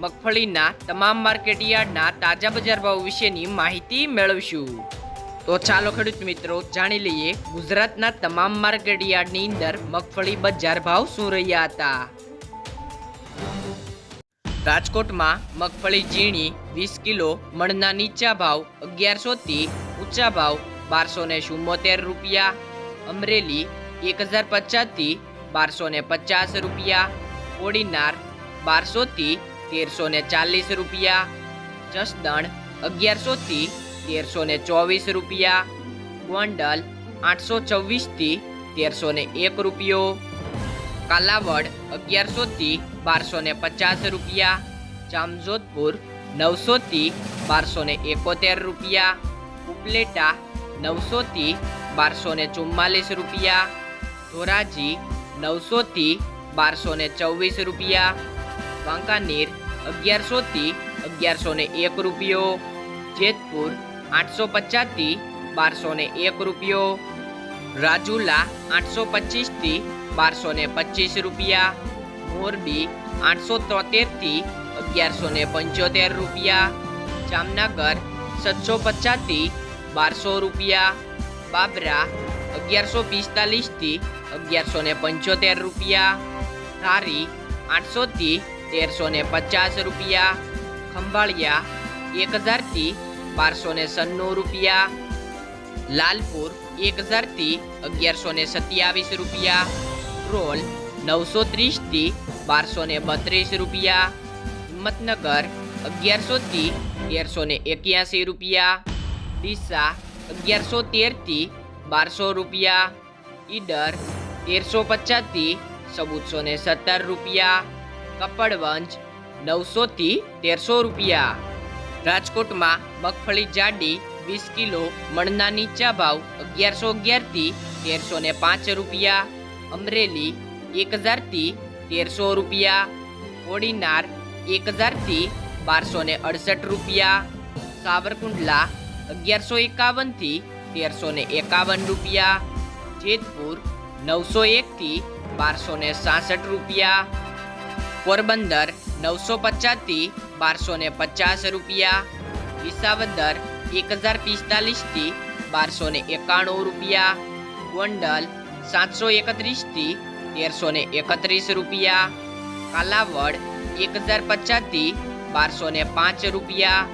મગફળીના તમામ માર્કેટ યાર્ડના તાજા બજાર ભાવ વિશેની માહિતી મેળવશું. તો ચાલો ખેડૂત મિત્રો, જાણી લઈએ ગુજરાતના તમામ માર્કેટ યાર્ડની અંદર મગફળી બજાર ભાવ શું રહ્યા હતા. રાજકોટમાં મગફળી ઝીણી, વીસ કિલો, મણના નીચા ભાવ અગિયારસો થી ઊંચા ભાવ બારસો ને ચુમ્મોતેર રૂપિયા, અમરેલી એક હજાર પચાસથી બારસો ને પચાસ રૂપિયા, કોડીનાર બારસોથી તેરસો ને ચાલીસ રૂપિયા, જસદણ અગિયારસોથી તેરસો ને ચોવીસ રૂપિયા, ગોંડલ આઠસો છવ્વીસથી તેરસો ને એક રૂપિયો, કાલાવડ અગિયારસોથી બારસો ને પચાસ રૂપિયા, જામજોધપુર નવસોથી બારસો ને એકોતેર રૂપિયા, ઉપલેટા નવસોથી બારસો ને ચુમ્માલીસ રૂપિયા, ધોરાજી નવસોથી બારસો ને ચોવીસ રૂપિયા, વાંકાનેર અગિયારસોથી અગિયારસો ને એક રૂપિયો, જેતપુર આઠસો પચાસથી બારસો ને એક રૂપિયો, રાજુલા આઠસો પચીસથી બારસો ને પચીસ રૂપિયા, મોરબી આઠસો તોતેરથી અગિયારસો ને પંચોતેર રૂપિયા, જામનગર સાતસો પચાસથી બારસો રૂપિયા, બાબરા અગિયારસો પિસ્તાલીસથી અગિયારસો ને પંચોતેર રૂપિયા, ધારી આઠસોથી તેરસો ને પચાસ રૂપિયા, ખંભાળિયા એક હજારથી બારસો ને સન્નું રૂપિયા, લાલપુર એક હજારથી અગિયારસો ને સત્યાવીસ રૂપિયા, રોલ નવસો ત્રીસથી બારસો ને બત્રીસ રૂપિયા, હિંમતનગર અગિયારસોથી તેરસો ને એક્યાસી રૂપિયા, ડીસા અગિયારસો તેરથી બારસો રૂપિયા, ઈડર તેરસો પચાસથી ચૌદસો ને સત્તર રૂપિયા કપડવંજ નવસોથી તેરસો રૂપિયા. રાજકોટમાં મગફળી જાડી વીસ કિલો મણના નીચા ભાવ અગિયારસો અગિયારથી તેરસો ને પાંચ રૂપિયા. અમરેલી એક હજારથી તેરસો રૂપિયા. ઓડીનાર એક હજારથી બારસો ને અડસઠ રૂપિયા. સાવરકુંડલા અગિયારસો એકાવનથી તેરસો ને એકાવન રૂપિયા. જેતપુર નવસો એકથી બારસો ને સાસઠ રૂપિયા. પોરબંદર નવસો પચાસથી બારસો ને પચાસ રૂપિયા. વિસાવદર એક હજાર પિસ્તાલીસથી બારસો ને એકાણું રૂપિયા. ગોંડલ સાતસો એકત્રીસથી તેરસો ને એકત્રીસ રૂપિયા. કાલાવડ એક હજાર પચાસથી બારસો ને પાંચ રૂપિયા.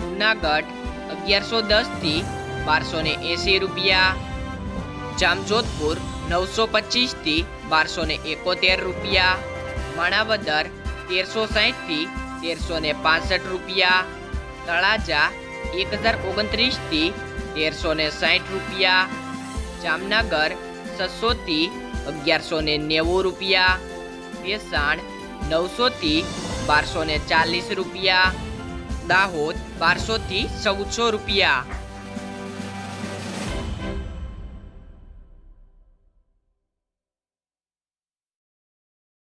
જુનાગઢ અગિયારસો દસથી બારસો ને એંસી રૂપિયા. જામજોધપુર નવસો પચીસથી બારસો ને એકોતેર રૂપિયા. માણાવદર તેરસો સાહીઠથી તેરસો ને પાસઠ રૂપિયા, તળાજા એક હજાર ઓગણત્રીસથી તેરસો ને સાહીઠ રૂપિયા, જામનગર છસોથી અગિયારસો ને નેવું રૂપિયા, ભેસાણ નવસોથી બારસો ને ચાલીસ રૂપિયા, દાહોદ બારસોથી ચૌદસો રૂપિયા.